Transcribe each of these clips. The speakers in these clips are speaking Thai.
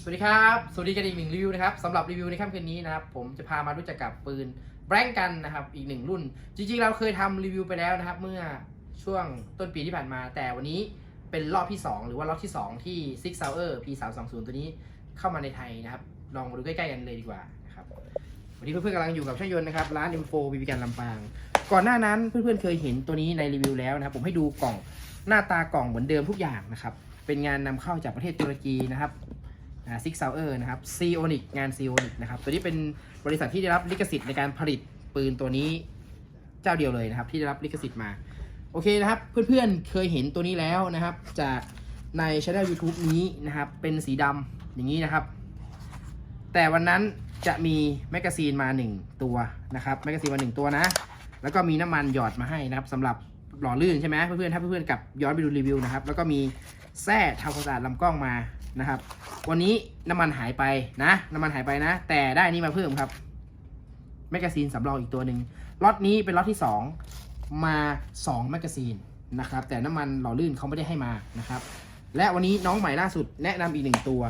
สวัสดีครับ สวัสดีกันอีกหนึ่งรีวิวนะครับสำหรับรีวิวในค่ำคืนนี้นะครับ ผมจะพามารู้จักกับปืนแบงกันนะครับ อีกหนึ่งรุ่น จริงๆ เราเคยทำรีวิวไปแล้วนะครับ เมื่อช่วงต้นปีที่ผ่านมา แต่วันนี้เป็นรอบที่ 2 หรือว่ารอบที่ 2 ที่ Six Hour P320 ตัวนี้เข้ามาในไทยนะครับ ลองมาดูใกล้ๆกันเลยดีกว่านะครับวันนี้เพื่อนๆกำลังอยู่กับช่างยนต์นะครับ ร้าน M4 บีบีกันลำปาง ก่อนหน้านั้นเพื่อนๆเคยเห็นตัวนี้ในรีวิวแล้วนะครับ ผมให้ดูกล่องหน้าตากล่องเหมือนเดิมทุกอย่างนะครับเป็นงานนำเข้าจากประเทศตุรกีนะครับ ซิกซาวเออร์นะครับซีโอนิกงานซีโอนิกนะครับตัวนี้เป็นบริษัทที่ได้รับลิขสิทธิ์ในการผลิตปืนตัวนี้เจ้าเดียวเลยนะครับ ที่ได้รับลิขสิทธิ์มาโอเคนะครับเพื่อนๆเคยเห็นตัวนี้แล้วนะครับ จากในช anel YouTube นี้นะครับ เป็นสีดำอย่างนี้นะครับ แต่วันนั้นจะมีแมกกาซีนมา 1 ตัวนะครับแมกกาซีนมา 1 ตัวนะ แล้วก็มีน้ำมันหยอดมาให้นะครับสำหรับ หล่อลื่นใช่ไหมเพื่อนๆถ้าเพื่อนๆกลับย้อนไปดูรีวิวนะครับ แล้วก็มีแส้ทำความสะอาดลำกล้องมานะครับ วันนี้น้ำมันหายไปนะน้ำมันหายไปนะ แต่ได้นี่มาเพิ่มครับแมกกาซีนสำรองอีกตัวหนึ่งล็อตนี้เป็นล็อตที่ 2 มา2แมกกาซีนนะครับ แต่น้ำมันหล่อลื่นเขาไม่ได้ให้มานะครับ และวันนี้น้องใหม่ล่าสุดแนะนำอีกหนึ่งตัว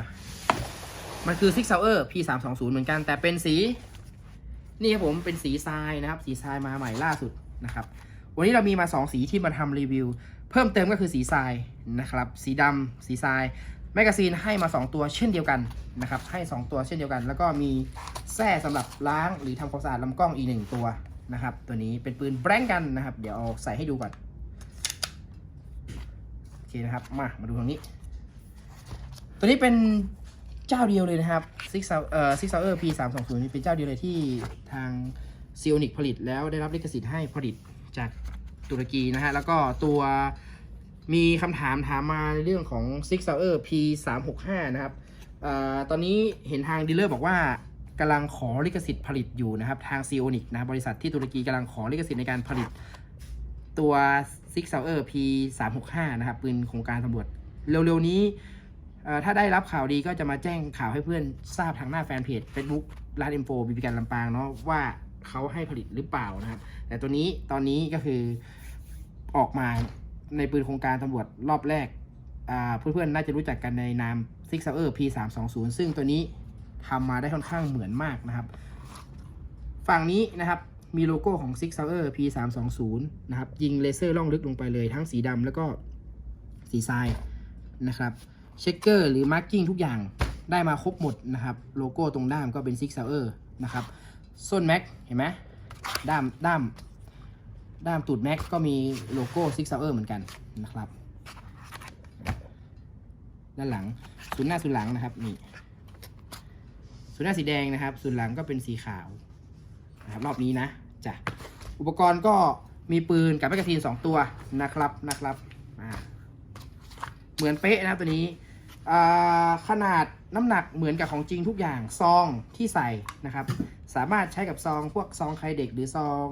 มันคือ Six Hour P320 เหมือนกันแต่เป็นสี นี่ครับผมเป็นสีทรายนะครับ สีทรายมาใหม่ล่าสุดนะครับ วันนี้เรามีมา 2 สีที่มาทำรีวิว เพิ่มเติมก็คือสีทรายนะครับ สีดำสีทรายแมกกาซีนให้มา 2 ตัวเช่นเดียวกันนะครับ ให้ 2 ตัวเช่นเดียวกัน แล้วก็มีแส้สำหรับล้างหรือทำความสะอาดลำกล้องอีกหนึ่งตัวนะครับ ตัวนี้เป็นปืนแบงกันนะครับ เดี๋ยวเอาใส่ให้ดูก่อนโอเคนะครับ มา มาดูตรงนี้ ตัวนี้เป็นเจ้าเดียวเลยนะครับ Six Hour เอ่อ Six Hour P 3 2 0นี่เป็นเจ้าเดียวเลยที่ทาง z i o n i c ผลิตแล้วได้รับลิขสิทธิ์ให้ผลิต จากตุรกีนะฮะ แล้วก็ตัวมีคำถามถามมาในเรื่องของ Six Hour P 3 6 5นะครับออตอนนี้เห็นทางดีลเลอร์บอกว่ากำลังขอลิขสิทธิ์ผลิตอยู่นะครับ ทาง z i o n i c นะครับบริษัทที่ตุรกีกำลังขอลิขสิทธิ์ในการผลิตตัว Six Hour P 3 6 5นะครับ ปืนโครงการตำรวจเร็วๆนี้ถ้าได้รับข่าวดีก็จะมาแจ้งข่าวให้เพื่อนทราบทางหน้าแฟนเพจ Facebook ร้านอินโฟบีบีกันลำปางเนาะว่าเขาให้ผลิตหรือเปล่านะครับ แต่ตัวนี้ตอนนี้ก็คือออกมาในปืนโครงการตำรวจรอบแรกเพื่อนๆ น่าจะรู้จักกันในนาม Six Hour P 3 2 0ซึ่งตัวนี้ทำมาได้ค่อนข้างเหมือนมากนะครับ ฝั่งนี้นะครับมีโลโก้ของ Six Hour P 3 2 0นะครับ ยิงเลเซอร์ล่องลึกลงไปเลยทั้งสีดำแล้วก็สีทรายนะครับ เช็คเกอร์หรือมาร์กิ้งทุกอย่างได้มาครบหมดนะครับ โลโก้ตรงด้ามก็เป็น Six Hour นะครับ ส้นแม็กเห็นไหม ด้ามด้ามด้ามตูดแม็กก็มีโลโก้ Six Hour เหมือนกันนะครับ ด้านหลังศูนย์หน้าศูนย์หลังนะครับนี่ศูนย์หน้าสีแดงนะครับศูนย์หลังก็เป็นสีขาวนะครับรอบนี้นะจ้ะอุปกรณ์ก็มีปืนกับแมกกาซีน2 ตัวนะครับนะครับเหมือนเป๊ะนะตัวนี้ขนาดน้ำหนักเหมือนกับของจริงทุกอย่างซองที่ใส่นะครับ สามารถใช้กับซองพวกซองใครเด็กหรือซอง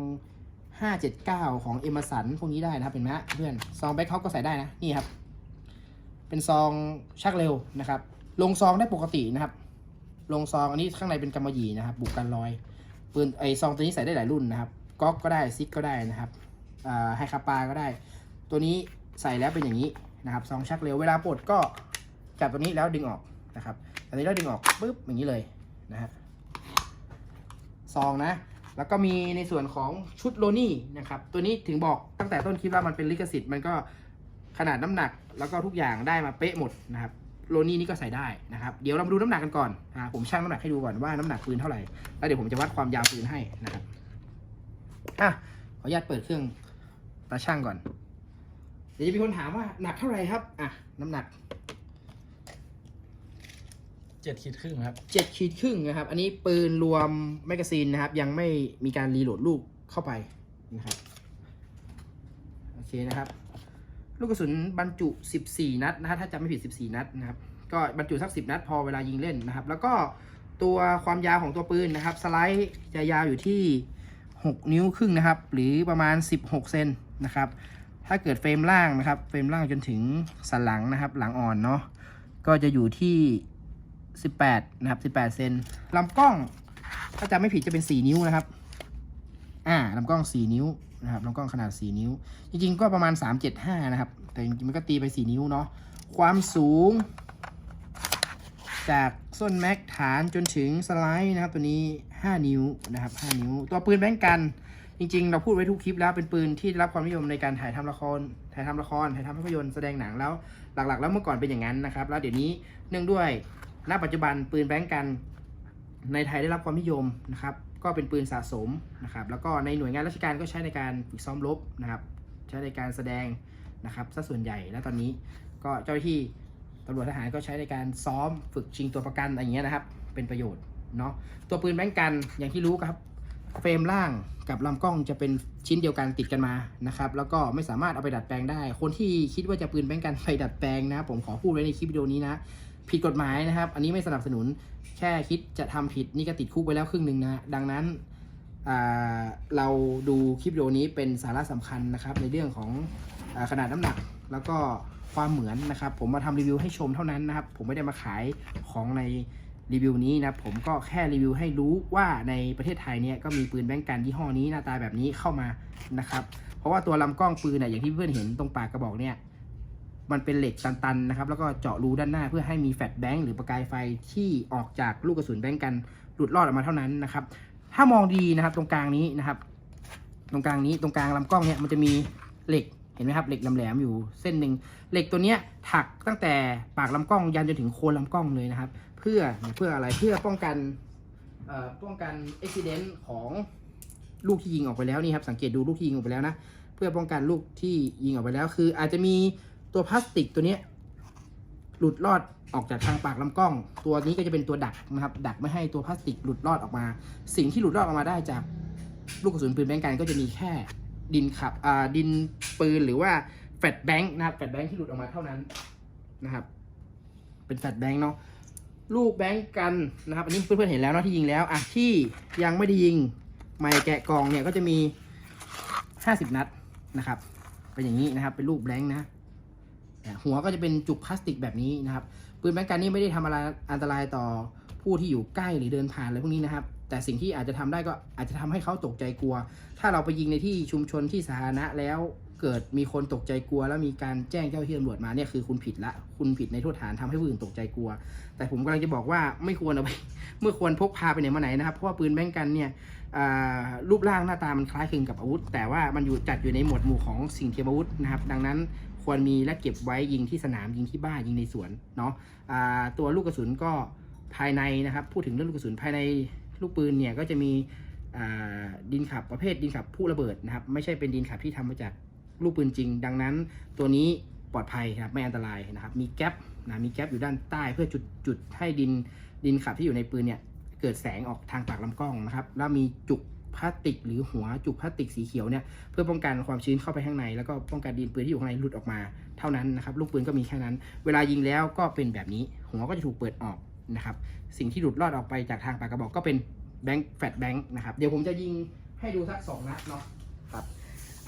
579 ของเอมสันพวกนี้ได้นะครับเห็นไหมเพื่อนซองแบ็คเขาก็ใส่ได้นะนี่ครับ เป็นซองชักเร็วนะครับ ลงซองได้ปกตินะครับ ลงซองอันนี้ข้างในเป็นกำมะหยี่นะครับ บุกกันรอยปืนไอซองตัวนี้ใส่ได้หลายรุ่นนะครับก๊อกก็ได้ซิกก็ได้นะครับอ่าไฮคาปาก็ได้ ตัวนี้ใส่แล้วเป็นอย่างนี้นะครับซองชักเร็วเวลาปลดก็จับตัวนี้แล้วดึงออกนะครับอันนี้แล้วดึงออกปุ๊บอย่างนี้เลยนะฮะ ซองนะ แล้วก็มีในส่วนของชุดโลนี่นะครับ ตัวนี้ถึงบอกตั้งแต่ต้นคลิปว่ามันเป็นลิขสิทธิ์มันก็ขนาดน้ำหนักแล้วก็ทุกอย่างได้มาเป๊ะหมดนะครับโลนี่นี่ก็ใส่ได้นะครับ เดี๋ยวเรามาดูน้ำหนักกันก่อนอ่าผมชั่งน้ำหนักให้ดูก่อนว่าน้ำหนักปืนเท่าไหร่ แล้วเดี๋ยวผมจะวัดความยาวปืนให้นะครับอะขออนุญาตเปิดเครื่องตาช่างก่อน เดี๋ยวจะมีคนถามว่าหนักเท่าไหร่ครับ อะ น้ำหนัก เจ็ดขีดครึ่งครับ 7ขีดครึ่งนะครับ อันนี้ปืนรวมแมกกาซีนนะครับ ยังไม่มีการรีโหลดลูกเข้าไปนะครับ โอเคนะครับ ลูกกระสุนบรรจุ 14 นัดนะฮะถ้าจำไม่ผิด 14 นัดนะครับ ก็บรรจุสัก 10 นัดพอเวลายิงเล่นนะครับ แล้วก็ตัวความยาวของตัวปืนนะครับ สไลด์จะยาวอยู่ที่ 6 นิ้วครึ่งนะครับ หรือประมาณ 16 เซนนะครับ ถ้าเกิดเฟรมล่างนะครับ เฟรมล่างจนถึงสันหลังนะครับ หลังอ่อนเนาะ ก็จะอยู่ที่ 18 นะครับ 18 เซนลำกล้อง ถ้าจำไม่ผิดจะเป็น 4 นิ้วนะครับ อ่าลำกล้อง 4 นิ้วนะครับลำกล้องขนาด 4 นิ้ว จริงๆ ก็ประมาณ 375 นะครับ แต่จริงๆ มันก็ตีไป 4 นิ้วเนาะ ความสูง จากส้นแม็กฐานจนถึงสไลด์นะครับ ตัวนี้ 5 นิ้วนะครับ 5 นิ้ว ตัวปืนแบงก์กัน จริง ๆ เราพูดไว้ทุกคลิปแล้ว เป็นปืนที่ได้รับความนิยมในการถ่ายทำละคร ถ่ายทำละคร ถ่ายทำภาพยนตร์ แสดงหนังแล้ว หลักๆ แล้วเมื่อก่อนเป็นอย่างนั้นนะครับ แล้วเดี๋ยวนี้เนื่องด้วย ณปัจจุบันปืนแบงก์กันในไทยได้รับความนิยมนะครับ ก็เป็นปืนสะสมนะครับ แล้วก็ในหน่วยงานราชการก็ใช้ในการฝึกซ้อมรบนะครับ ใช้ในการแสดงนะครับซะส่วนใหญ่ แล้วตอนนี้ก็เจ้าหน้าที่ตำรวจทหารก็ใช้ในการซ้อมฝึกชิงตัวประกันอะไรอย่างเงี้ยนะครับ เป็นประโยชน์เนาะ ตัวปืนแบงก์กันอย่างที่รู้ครับเฟรมล่างกับลำกล้องจะเป็นชิ้นเดียวกันติดกันมานะครับ แล้วก็ไม่สามารถเอาไปดัดแปลงได้ คนที่คิดว่าจะปืนแบงก์กันไปดัดแปลงนะ ผมขอพูดไว้ในคลิปวิดีโอนี้นะ ผิดกฎหมายนะครับ อันนี้ไม่สนับสนุนแค่คิดจะทำผิดนี่ก็ติดคุกไปแล้วครึ่งหนึ่งนะดังนั้นเราดูคลิปวิดีโอนี้เป็นสาระสำคัญนะครับ ในเรื่องของอขนาดน้ำหนัก แล้วก็ความเหมือนนะครับ ผมมาทำรีวิวให้ชมเท่านั้นนะครับ ผมไม่ได้มาขายของในรีวิวนี้นะผมก็แค่รีวิวให้รู้ว่าในประเทศไทยเนี่ยก็มีปืนแบงก์กันยี่ห้อนี้หน้าตาแบบนี้เข้ามานะครับ เพราะว่าตัวลำกล้องปืนเนี่ยอย่างที่เพื่อนเห็นตรงปากกระบอกเนี่ย มันเป็นเหล็กตันๆนะครับ แล้วก็เจาะรูด้านหน้าเพื่อให้มีแฟลชแบงค์หรือประกายไฟที่ออกจากลูกกระสุนแบงก์กันหลุดรอดออกมาเท่านั้นนะครับ ถ้ามองดีนะครับตรงกลางนี้นะครับ ตรงกลางนี้ตรงกลางลำกล้องเนี่ยมันจะมีเหล็กเห็นไหมครับเหล็กแหลมๆอยู่เส้นหนึ่งเหล็กตัวเนี้ยถักตั้งแต่ปากลำกล้องยันจนถึงโคนลำกล้องเลยนะครับ เพื่อเพื่ออะไรเพื่อป้องกันเอ่อป้องกันอุบิเหตุของลูกที่ยิงออกไปแล้วนี่ครับสังเกตดูลูกที่ยิงออกไปแล้วนะเพื่อป้องกันลูกที่ยิงออกไปแล้ว คืออาจจะมี ตัวพลาสติกตัวนี้หลุดรอดออกจากทางปากลำกล้อง ตัวนี้ก็จะเป็นตัวดักนะครับ ดักไม่ให้ตัวพลาสติกหลุดรอดออกมา สิ่งที่หลุดรอดออกมาได้จากลูกกระสุนปืนแบงก์กันก็จะมีแค่ดินขับอ่าดินปืนหรือว่าแฟลชแบงค์นะครับแฟลชแบงค์ที่หลุดออกมาเท่านั้นนะครับ เป็นแฟลชแบงค์เนาะลูกแบงก์กันนะครับ อันนี้เพื่อนๆเห็นแล้วเนาะที่ยิงแล้วอะที่ยังไม่ได้ยิงไม่แกะกล่องเนี่ยก็จะมี 50 นัดนะครับ เป็นอย่างนี้นะครับ เป็นรูปแบงค์นะ หัวก็จะเป็นจุกพลาสติกแบบนี้นะครับปืนแบงก์กันนี่ไม่ได้ทำอะไรอันตรายต่อผู้ที่อยู่ใกล้หรือเดินผ่านอะไรพวกนี้นะครับ แต่สิ่งที่อาจจะทำได้ก็อาจจะทำให้เขาตกใจกลัว ถ้าเราไปยิงในที่ชุมชนที่สาธารณะแล้วเกิดมีคนตกใจกลัว แล้วมีการแจ้งเจ้าหน้าที่ตำรวจมาเนี่ยคือคุณผิดละ คุณผิดในโทษฐานทำให้ผู้อื่นตกใจกลัว แต่ผมกำลังจะบอกว่าไม่ควรเอาไปเมื่อควรพกพาไปไหนมาไหนนะครับ เพราะว่าปืนแบงก์กันเนี่ยรูปร่างหน้าตามันคล้ายคลึงกับอาวุธ แต่ว่ามันอยู่จัดอยู่ในหมวดหมู่ของสิ่งเทียมอาวุธนะครับ ดังนั้น ควรมีและเก็บไว้ยิงที่สนามยิงที่บ้านยิงในสวนเนาะอ่าตัวลูกกระสุนก็ภายในนะครับ พูดถึงเรื่องลูกกระสุนภายในลูกปืนเนี่ยก็จะมีดินขับประเภทดินขับผู้ระเบิดนะครับ ไม่ใช่เป็นดินขับที่ทำมาจากลูกปืนจริง ดังนั้นตัวนี้ปลอดภัยครับไม่อันตรายนะครับ มีแก๊ปนะมีแก๊ปอยู่ด้านใต้เพื่อจุดจุดให้ดินดินขับที่อยู่ในปืนเนี่ยเกิดแสงออกทางปากลำกล้องนะครับ แล้วมีจุก พลาสติก หรือหัวจุกพลาสติกสีเขียวเนี่ยเพื่อป้องกันความชื้นเข้าไปข้างใน แล้วก็ป้องกันดินปืนที่อยู่ข้างในหลุดออกมาเท่านั้นนะครับลูกปืนก็มีแค่นั้น เวลายิงแล้วก็เป็นแบบนี้ หัวก็จะถูกเปิดออกนะครับสิ่งที่หลุดรอดออกไปจากทางปากกระบอกก็เป็นแบงค์แฟลชแบงค์นะครับเดี๋ยวผมจะยิงให้ดูสักสองนัดเนาะครับ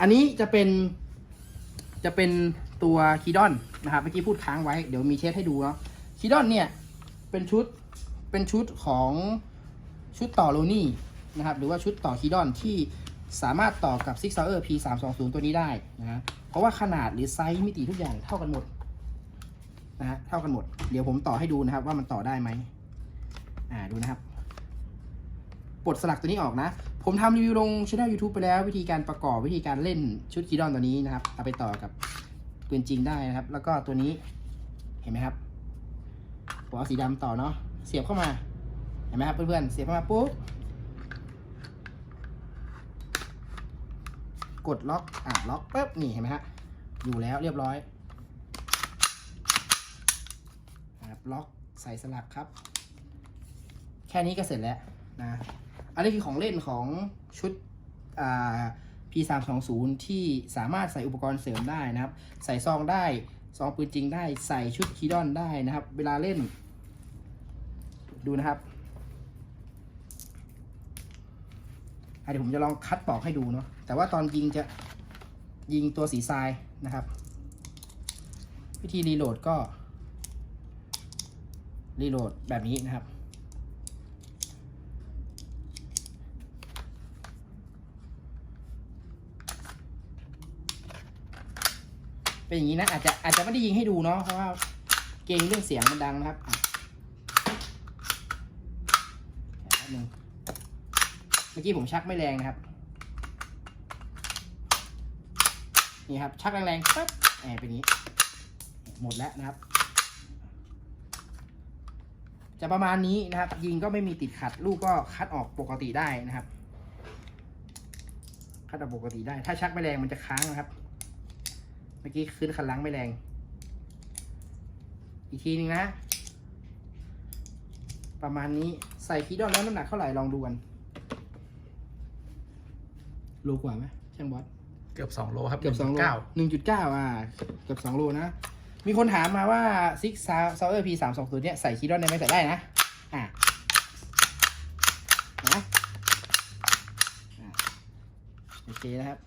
อันนี้จะเป็นจะเป็นตัวคีดอนนะครับเมื่อกี้พูดค้างไว้เดี๋ยวมีเทสให้ดูเนาะคีดอนเนี่ยเป็นชุดเป็นชุดของชุดต่อโลนี่ นะครับ หรือว่าชุดต่อคีดอนที่สามารถต่อกับ Six Hour P 3 2 0 ตัวนี้ได้นะฮะเพราะว่าขนาดหรือไซส์มิติทุกอย่างเท่ากันหมดนะฮะเท่ากันหมด เดี๋ยวผมต่อให้ดูนะครับว่ามันต่อได้ไหมอ่าดูนะครับปลดสลักตัวนี้ออกนะ ผมทำรีวิวลงช่อง YouTube ไปแล้ววิธีการประกอบวิธีการเล่นชุดคีดอนตัวนี้นะครับ เอาไปต่อกับปืนจริงได้นะครับ แล้วก็ตัวนี้เห็นไหมครับผมเอาสีดำต่อเนาะเสียบเข้ามาเห็นไหมครับเพื่อนๆเสียบเข้ามาปุ๊บ กดล็อก อะล็อกปุ๊บนี่เห็นไหมฮะ อยู่แล้วเรียบร้อยครับล็อกใส่สลักครับ แค่นี้ก็เสร็จแล้วนะ อันนี้คือของเล่นของชุดอ่า P320 ที่สามารถใส่อุปกรณ์เสริมได้นะครับ ใส่ซองได้ ซองปืนจริงได้ ใส่ชุดคีดอนได้นะครับ เวลาเล่น ดูนะครับอะ เดี๋ยวผมจะลองคัดปอกให้ดูเนาะแต่ว่าตอนยิงจะยิงตัวสีทรายนะครับ วิธีรีโหลดก็รีโหลดแบบนี้นะครับ เป็นอย่างนี้นะ อาจจะอาจจะไม่ได้ยิงให้ดูเนาะเพราะว่าเกรงเรื่องเสียงมันดังนะครับอะหนึ่ง มื่อกี้ผมชักไม่แรงนะครับ นี่ครับ ชักแรงๆปั๊บแอบเป็นนี้ หมดแล้วนะครับ จะประมาณนี้นะครับ ยิงก็ไม่มีติดขัด ลูกก็คัดออกปกติได้นะครับ คัดออกปกติได้ ถ้าชักไม่แรงมันจะค้างนะครับ เมื่อกี้ขึ้นคันลังไม่แรง อีกทีหนึ่งนะประมาณนี้ใส่คีดอนแล้วน้ำหนักเท่าไหร่ลองดูกัน โลกว่าไหมช่างบอสเกือบสองโลครับเกือบสองโลเก้าหนึ่งจุดเก้าอ่าเกือบสองโลนะ มีคนถามมาว่าซิกซาวเซอร์พีสามสองศูนย์เนี่ยใส่คีดอนได้ไหมใส่ได้นะอ่านะอ่าโอเคนะครับ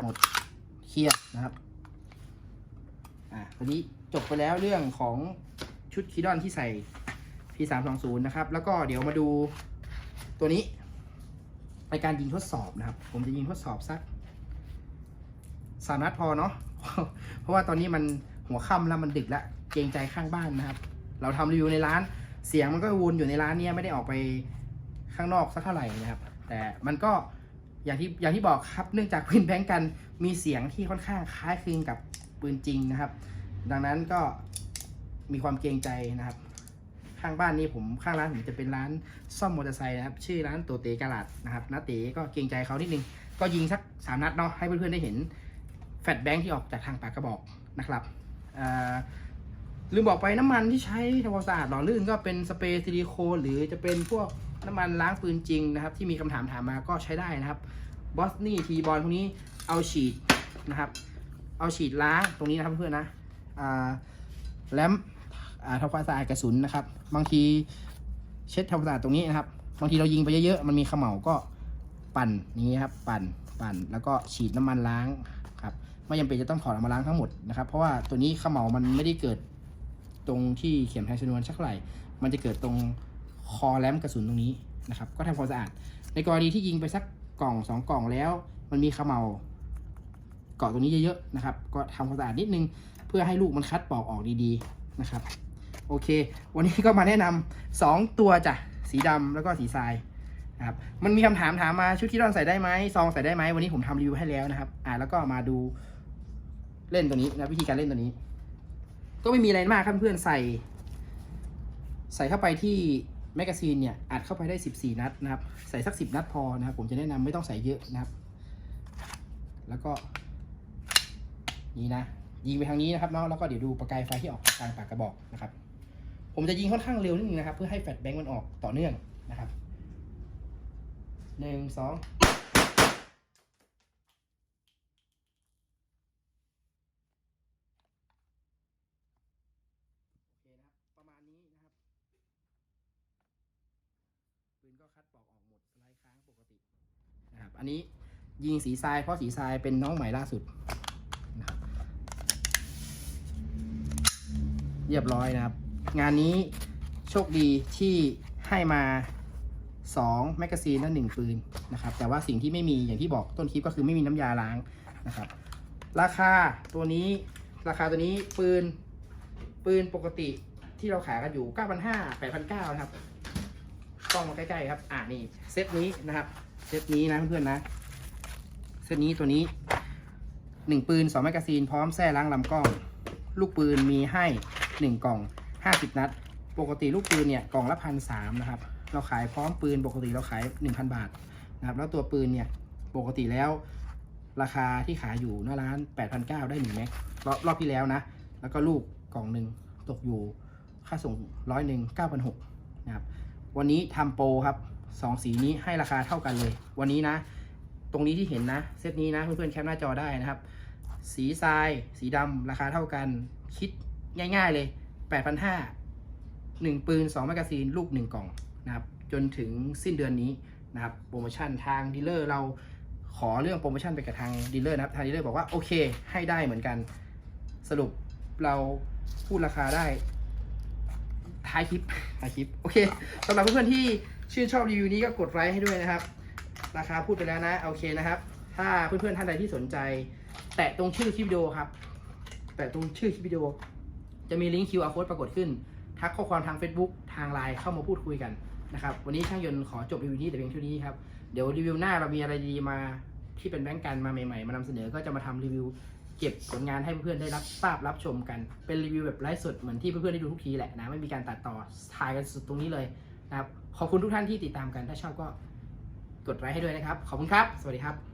หมดเคลียร์นะครับ อ่าวันนี้จบไปแล้วเรื่องของชุดคีดอนที่ใส่ P320 นะครับ แล้วก็เดี๋ยวมาดูตัวนี้ในการยิงทดสอบนะครับ ผมจะยิงทดสอบสักสามนัดพอเนาะ เพราะว่าตอนนี้มันหัวค่ำแล้วมันดึกแล้ว เกรงใจข้างบ้านนะครับ เราทำรีวิวในร้าน เสียงมันก็วนอยู่ในร้านเนี้ยไม่ได้ออกไปข้างนอกสักเท่าไหร่นะครับ แต่มันก็อย่างที่อย่างที่บอกครับ เนื่องจากปืนแบงก์กันมีเสียงที่ค่อนข้างคล้ายคลึงกับปืนจริงนะครับ ดังนั้นก็มีความเกรงใจนะครับ ข้างบ้านนี้ผมข้างร้านผมจะเป็นร้านซ่อมมอเตอร์ไซค์นะครับ ชื่อร้านตัวเตกาลาดนะครับนาเตก็เกรงใจเขานิดนึง ก็ยิงสักสามนัดเนาะให้เพื่อนๆได้เห็นแฟลชแบงค์ที่ออกจากทางปากกระบอกนะครับลืมบอกไปน้ำมันที่ใช้ทำความสะอาดหล่อลื่นก็เป็นสเปรย์ซิลิโคนหรือจะเป็นพวกน้ำมันล้างปืนจริงนะครับ ที่มีคำถามถามมาก็ใช้ได้นะครับบอสนี่ทีบอลพวกนี้เอาฉีดนะครับ เอาฉีดล้างตรงนี้นะครับเพื่อนๆนะแลมอ่า ทำความสะอาดกระสุนนะครับ บางทีเช็ดทำความสะอาดตรงนี้นะครับ บางทีเรายิงไปเยอะๆ มันมีขม่าก็ปั่นนี้ครับ ปั่น ปั่น แล้วก็ฉีดน้ำมันล้างครับ ไม่จำเป็นจะต้องถอดออกมาล้างทั้งหมดนะครับ เพราะว่าตัวนี้ขม่ามันไม่ได้เกิดตรงที่เข็มไทยชนวนชักไหลมันจะเกิดตรงคอแลมกระสุนตรงนี้นะครับ ก็ทำความสะอาด ในกรณีที่ยิงไปสักกล่องสองกล่องแล้ว มันมีขม่าเกาะตรงนี้เยอะๆนะครับ ก็ทำความสะอาดนิดนึง เพื่อให้ลูกมันคัดปอกออกดีๆนะครับ โอเค วันนี้ก็มาแนะนำสองตัวจ้ะ สีดำแล้วก็สีทรายนะครับ มันมีคำถามถามมาชุดที่รอนใส่ได้ไหมซองใส่ได้ไหมวันนี้ผมทำรีวิวให้แล้วนะครับ อ่าแล้วก็มาดูเล่นตัวนี้นะวิธีการเล่นตัวนี้ ก็ไม่มีอะไรมากครับเพื่อนใส่ ใส่เข้าไปที่แมกกาซีนเนี่ยอัดเข้าไปได้ 14 นัดนะครับ ใส่สัก 10 นัดพอนะครับ ผมจะแนะนำไม่ต้องใส่เยอะนะครับ แล้วก็นี่นะยิงไปทางนี้นะครับเนาะแล้วก็เดี๋ยวดูประกายไฟที่ออกจากทางปากกระบอกนะครับ ผมจะยิงค่อนข้างเร็วนิดนึงนะครับ เพื่อให้แฟลชแบงค์มันออกต่อเนื่องนะครับหนึ่งสองโอเคนะครับประมาณนี้นะครับปืนก็คัดปอกออกหมดสไลด์ค้างปกตินะครับ อันนี้ยิงสีทรายเพราะสีทรายเป็นน้องใหม่ล่าสุดนะครับเรียบร้อยนะครับ งานนี้โชคดีที่ให้มา 2 แมกกาซีนและ1ปืนนะครับ แต่ว่าสิ่งที่ไม่มีอย่างที่บอกต้นคลิปก็คือไม่มีน้ำยาล้างนะครับ ราคาตัวนี้ราคาตัวนี้ปืนปืนปกติที่เราขายกันอยู่ 9,500 8,900นะครับกล้องมาใกล้ๆครับ อ่านี่เซตนี้นะครับ เซตนี้นะเพื่อนๆนะ เซตนี้ตัวนี้ 1 ปืน 2 แมกกาซีนพร้อมแส้ล้างลำกล้อง ลูกปืนมีให้ 1 กล่อง 50 นัด ปกติลูกปืนเนี่ยกล่องละพันสามนะครับ เราขายพร้อมปืนปกติเราขาย 1,000 บาทนะครับ แล้วตัวปืนเนี่ยปกติแล้วราคาที่ขายอยู่หน้าร้าน 8,900 ได้1แม็กรอบรอบที่แล้วนะ แล้วก็ลูกกล่องหนึ่งตกอยู่ค่าส่งร้อยหนึ่ง9,600นะครับ วันนี้ทำโปรครับสองสีนี้ให้ราคาเท่ากันเลย วันนี้นะ ตรงนี้ที่เห็นนะ เซตนี้นะเพื่อนๆแคปหน้าจอได้นะครับ สีทราย สีดำราคาเท่ากัน คิดง่าย ๆเลย 8,500หนึ่งปืน 2 แมกกาซีน ลูก 1 กล่องนะครับ จนถึงสิ้นเดือนนี้นะครับ โปรโมชั่นทางดีลเลอร์เราขอเรื่องโปรโมชั่นไปกับทางดีลเลอร์นะครับ ทางดีลเลอร์บอกว่า โอเค ให้ได้เหมือนกัน สรุปเราพูดราคาได้ท้ายคลิปท้ายคลิป โอเคสำหรับเพื่อนๆที่ชื่นชอบรีวิวนี้ก็กดไลค์ให้ด้วยนะครับ ราคาพูดไปแล้วนะ โอเคนะครับ ถ้าเพื่อนๆท่านใดที่สนใจ แตะตรงชื่อคลิปวิดีโอครับ แตะตรงชื่อคลิปวิดีโอ จะมีลิงก์ QR code ปรากฏขึ้น ทักข้อความทาง Facebook ทางไลน์เข้ามาพูดคุยกันนะครับ วันนี้ช่างยนต์ขอจบรีวิวนี้แต่เพียงเท่านี้ครับ เดี๋ยวรีวิวหน้าเรามีอะไรดีมาที่เป็นแบงก์กันมาใหม่ๆ มานำเสนอก็จะมาทำรีวิวเก็บผลงานให้เพื่อนๆได้รับทราบรับชมกัน เป็นรีวิวแบบไลฟ์สดเหมือนที่เพื่อนๆได้ดูทุกทีแหละนะ ไม่มีการตัดต่อ ถ่ายกันสุดตรงนี้เลยนะครับ ขอบคุณทุกท่านที่ติดตามกัน ถ้าชอบก็กดไลค์ให้ด้วยนะครับ ขอบคุณครับ สวัสดีครับ